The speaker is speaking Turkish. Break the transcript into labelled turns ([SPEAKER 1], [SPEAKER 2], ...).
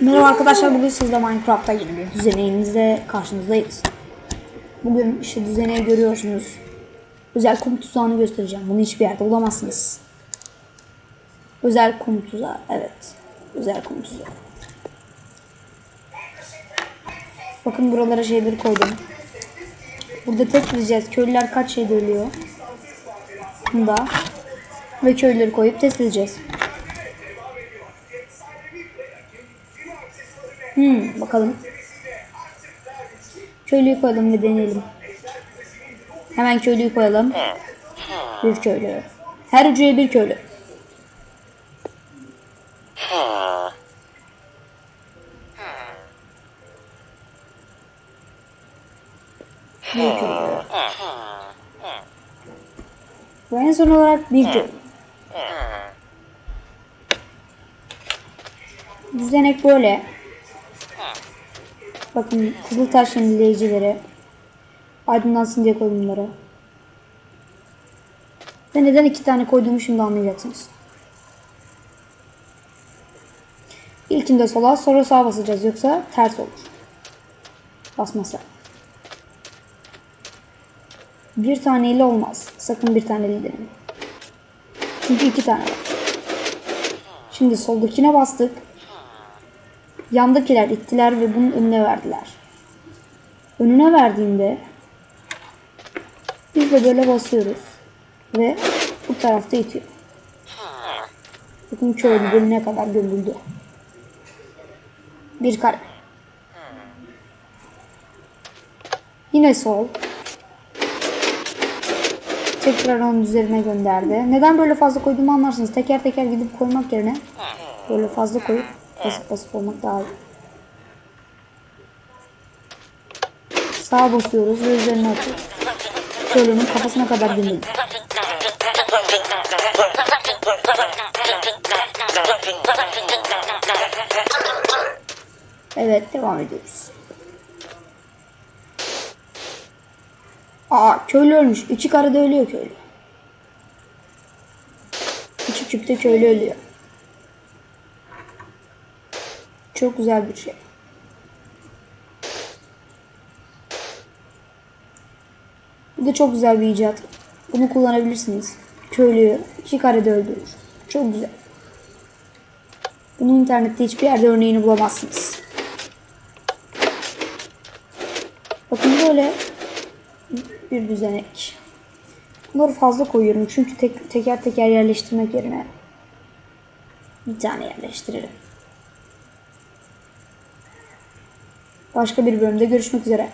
[SPEAKER 1] Merhaba arkadaşlar bugün sizle Minecraft'ta yeni bir düzeneyimizle karşınızdayız. Bugün işte düzeneyi görüyorsunuz. Özel komut tuzağını göstereceğim. Bunu hiçbir yerde bulamazsınız. Özel komut tuzağı. Evet. Özel komut tuzağı. Bakın buralara şeyleri koydum. Burada test edeceğiz. Köylüler kaç şeyde ölüyor. Bunda. Ve köylüleri koyup test edeceğiz. Hmm, bakalım. Köylüyü koyalım ve deneyelim. Hemen köylüyü koyalım. Bir köylü. Her hücreye bir köylü. Bir köylü. Ve en son olarak bir köylü. Düzenek böyle. Bakın Kızıltaş yenileyicileri. Aydınlansın diye koydum bunları. Ve neden iki tane koyduğumu şimdi anlayacaksınız. İlkinde sola sonra sağa basacağız yoksa ters olur. Basmasa. Bir taneyle olmaz. Sakın bir taneyle denemeyin. Çünkü iki tane var. Şimdi soldakine bastık. Yandakiler ittiler ve bunun önüne verdiler. Önüne verdiğinde biz de böyle basıyoruz. Ve bu tarafta itiyor. Bakın köylü bölüne kadar gömüldü. Bir kare. Yine sol. Tekrar onun üzerine gönderdi. Neden böyle fazla koyduğumu anlarsınız. Teker teker gidip koymak yerine böyle fazla koyup basıp basıp olmak daha iyi. Sağa basıyoruz ve üzerine atıyoruz. Köylünün kafasına kadar gömüldü. Evet devam ediyoruz. Aa köylü ölmüş. İki karede ölüyor köylü. İki küpte köylü ölüyor. Çok güzel bir şey. Bu da çok güzel bir icat. Bunu kullanabilirsiniz. Köylüyü iki karede öldürür. Çok güzel. Bunu internette hiçbir yerde örneğini bulamazsınız. Bakın böyle bir düzenek. Bunları fazla koyuyorum çünkü tek, teker teker yerleştirmek yerine bir tane yerleştiririm. Başka bir bölümde görüşmek üzere.